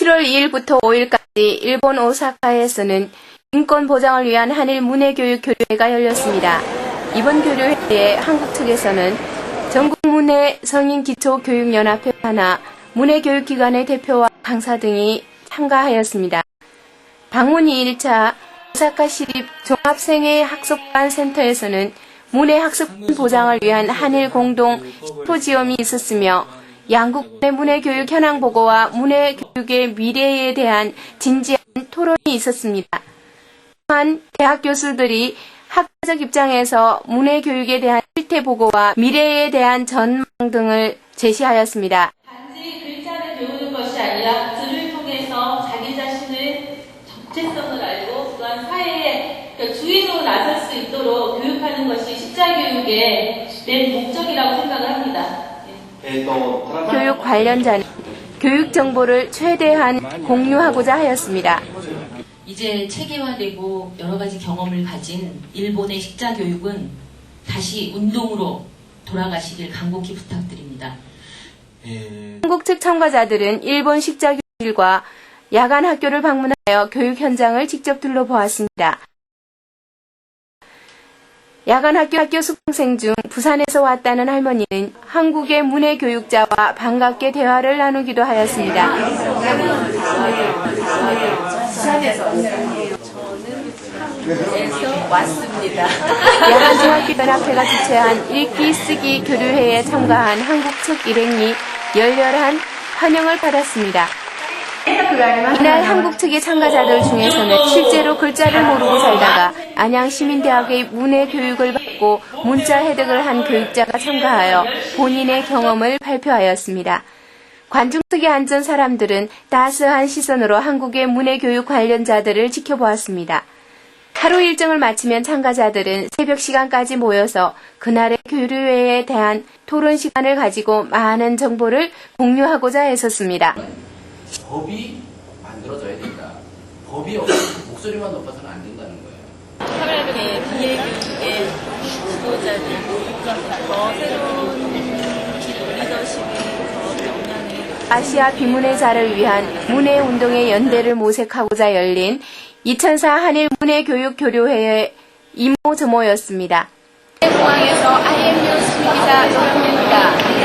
7월 2일부터 5일까지 일본 오사카에서는 인권 보장을 위한 한일 문해교육 교류회가 열렸습니다. 이번 교류회에 한국 측에서는 전국 문해 성인 기초교육연합회 하나 문해교육기관의 대표와 강사 등이 참가하였습니다. 방문 2일차 오사카 시립 종합생애 학습관 센터에서는 문해 학습 보장을 위한 한일 공동 시포지엄이 있었으며 양국 내 문해 교육 현황 보고와 문해 교육의 미래에 대한 진지한 토론이 있었습니다. 또한 대학 교수들이 학과적 입장에서 문해 교육에 대한 실태 보고와 미래에 대한 전망 등을 제시하였습니다. 단지 글자를 배우는 것이 아니라 글을 통해서 자기 자신의 정체성을 알고 또한 사회에 그 주인으로 나설 수 있도록 교육하는 것이 십자교육의 내 목적이라고 생각을 합니다. 교육 관련자는 교육 정보를 최대한 공유하고자 하였습니다. 이제 체계화되고 여러 가지 경험을 가진 일본의 식자 교육은 다시 운동으로 돌아가시길 간곡히 부탁드립니다. 예. 한국 측 참가자들은 일본 식자 교육과 야간 학교를 방문하여 교육 현장을 직접 둘러보았습니다. 야간 학교 학교 수강생 중 부산에서 왔다는 할머니는 한국의 문해 교육자와 반갑게 대화를 나누기도 하였습니다. 야간 중학교연합회가 주최한 읽기 쓰기 교류회에 참가한 한국 측 일행이 열렬한 환영을 받았습니다. 이날 한국 측의 참가자들 중에서는 실제로 글자를 모르고 살다가 안양시민대학의 문해 교육을 받고 문자 획득을 한 교육자가 참가하여 본인의 경험을 발표하였습니다. 관중 측에 앉은 사람들은 따스한 시선으로 한국의 문해 교육 관련자들을 지켜보았습니다. 하루 일정을 마치면 참가자들은 새벽 시간까지 모여서 그날의 교류회에 대한 토론 시간을 가지고 많은 정보를 공유하고자 했었습니다. 법이 만들어져야 된다. 법이 없이 목소리만 높아서는 안 된다는 거예요. 차별하게 비예교육의 지도자들 더 새로운 리더십의 더 역량을 아시아 비문의 자를 위한 문해 운동의 연대를 모색하고자 열린 2004 한일 문해 교육 교류회의 이모저모였습니다. 공항에서 IM 뉴스 기자 노동입니다.